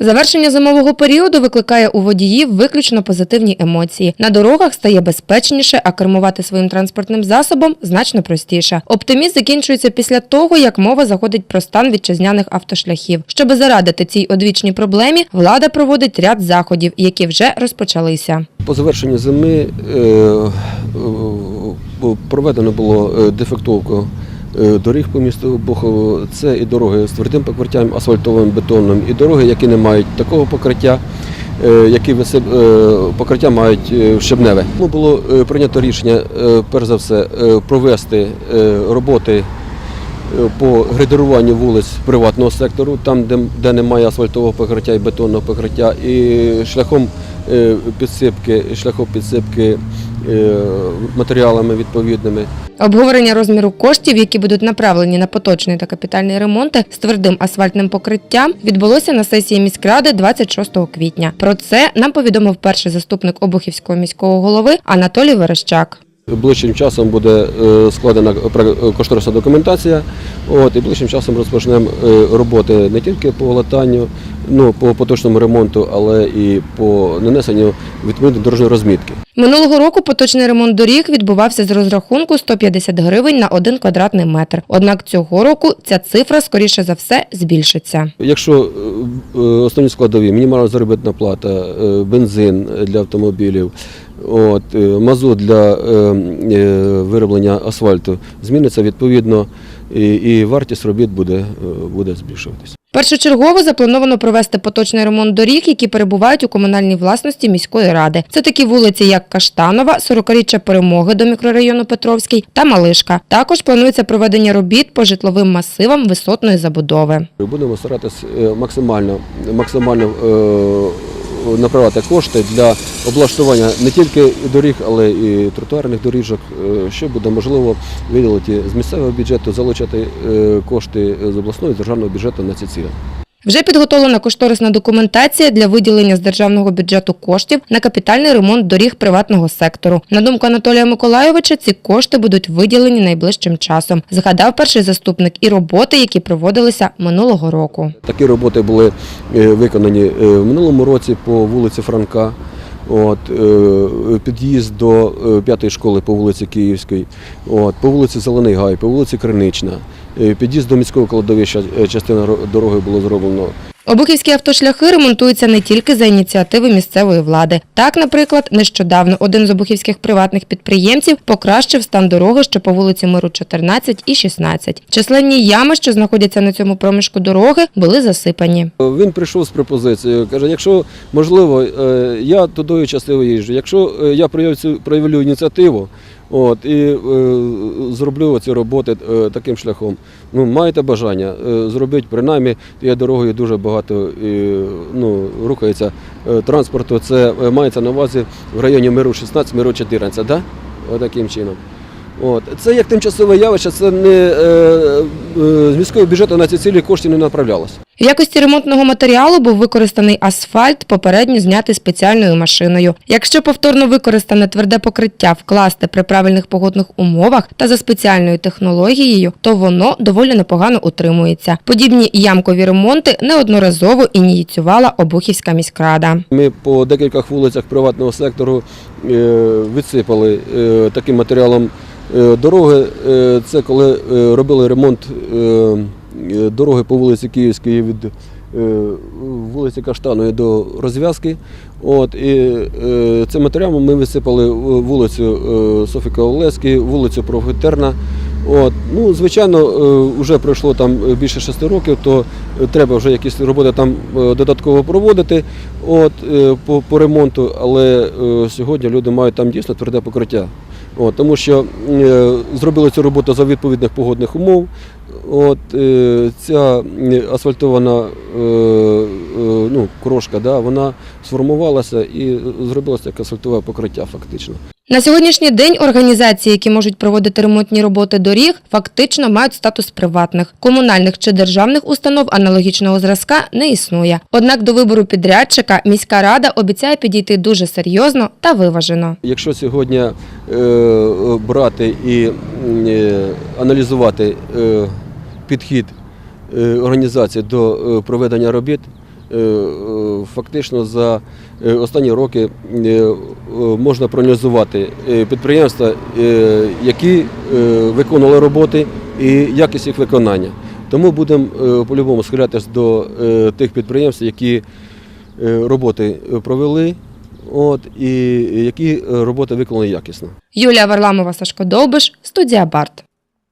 Завершення зимового періоду викликає у водіїв виключно позитивні емоції. На дорогах стає безпечніше, а кермувати своїм транспортним засобом значно простіше. Оптимізм закінчується після того, як мова заходить про стан вітчизняних автошляхів. Щоби зарадити цій одвічній проблемі, влада проводить ряд заходів, які вже розпочалися. По завершенню зими е, е, проведено було е, дефектовку доріг по місту Бухово. Це і дороги з твердим покриттям, асфальтовим бетоном, і дороги, які не мають такого покриття. е, Які е, покриття мають е, щебневе. Тому було е, прийнято рішення, е, перш за все, е, провести е, роботи е, по грейдеруванню вулиць приватного сектору, там, де, де немає асфальтового покриття і бетонного покриття, і шляхом е, підсипки, шляхом підсипки е, матеріалами відповідними. Обговорення розміру коштів, які будуть направлені на поточний та капітальний ремонти з твердим асфальтним покриттям, відбулося на сесії міськради 26 квітня. Про це нам повідомив перший заступник Обухівського міського голови Анатолій Верещак. Ближчим часом буде е, складена пре- кошторисна документація. От, і ближчим часом розпочнемо е, роботи не тільки по латанню, ну, по поточному ремонту, але і по нанесенню відповідної дорожньої розмітки. Минулого року поточний ремонт доріг відбувався з розрахунку 150 гривень на один квадратний метр. Однак цього року ця цифра скоріше за все збільшиться. Якщо е, е, основні складові, мінімальна заробітна плата, е, бензин для автомобілів, от, е, мазут для е, е, вироблення асфальту зміниться відповідно, і, і вартість робіт буде, буде збільшуватися. Першочергово заплановано провести поточний ремонт доріг, які перебувають у комунальній власності міської ради. Це такі вулиці, як Каштанова, 40-річчя перемоги до мікрорайону Петровський та Малишка. Також планується проведення робіт по житловим масивам висотної забудови. Будемо старатися максимально, максимально направляти кошти для облаштування не тільки доріг, але і тротуарних доріжок, е, що буде можливо виділити з місцевого бюджету, залучати е, кошти з обласного і державного бюджету на ці цілі. Вже підготовлена кошторисна документація для виділення з державного бюджету коштів на капітальний ремонт доріг приватного сектору. На думку Анатолія Миколайовича, ці кошти будуть виділені найближчим часом. Згадав перший заступник і роботи, які проводилися минулого року. Такі роботи були е, виконані е, в минулому році по вулиці Франка. От, е, під'їзд до е, п'ятої школи по вулиці Київській, от, по вулиці Зелений Гай, по вулиці Кринична. Е, Під'їзд до міського кладовища, частина дороги було зроблено Обухівські автошляхи ремонтуються не тільки за ініціативи місцевої влади. Так, наприклад, нещодавно один з обухівських приватних підприємців покращив стан дороги, що по вулиці Миру 14 і 16. Численні ями, що знаходяться на цьому проміжку дороги, були засипані. Він прийшов з пропозицією, каже, якщо можливо, е, я тудою частину їжджу, якщо е, я проявлю ініціативу от, і е, зроблю ці роботи е, таким шляхом, ну, маєте бажання е, зробити, принаймні, є дорогою дуже багато е, ну, рухається е, транспорту, це е, мається на увазі в районі Миру 16, Миру 14, да? Отаким чином. От. Це як тимчасове явище, це не е, е, з міського бюджету на ці цілі коштів не направлялося. В якості ремонтного матеріалу був використаний асфальт, попередньо знятий спеціальною машиною. Якщо повторно використане тверде покриття вкласти при правильних погодних умовах та за спеціальною технологією, то воно доволі непогано утримується. Подібні ямкові ремонти неодноразово ініціювала Обухівська міськрада. Ми по декількох вулицях приватного сектору е, відсипали е, таким матеріалом дороги. Е, Це коли е, робили ремонт е, е, дороги по вулиці Київській від е, вулиці Каштаної до розв'язки. От, і е, цим матеріалом ми висипали вулицю е, Софіка Олеської, вулицю Профітерна. От, ну, звичайно, е, вже пройшло там більше шести років, то е, треба вже якісь роботи там е, додатково проводити от, е, по, по ремонту, але е, сьогодні люди мають там дійсно тверде покриття. От, тому що е, зробили цю роботу за відповідних погодних умов. От, е, ця асфальтована е, е, ну, крошка, да, вона сформувалася і зробилося як асфальтове покриття фактично. На сьогоднішній день організації, які можуть проводити ремонтні роботи доріг, фактично мають статус приватних. Комунальних чи державних установ аналогічного зразка не існує. Однак до вибору підрядчика міська рада обіцяє підійти дуже серйозно та виважено. Якщо сьогодні е, брати і е, аналізувати е, підхід організації до проведення робіт, фактично за е, останні роки е, е, можна проаналізувати е, підприємства, е, які е, виконували роботи і якість їх виконання. Тому будемо е, по-любому схилятися до е, тих підприємств, які е, роботи провели, от, і які е, роботи виконали якісно. Юлія Варламова, Сашко Довбиш, студія Барт.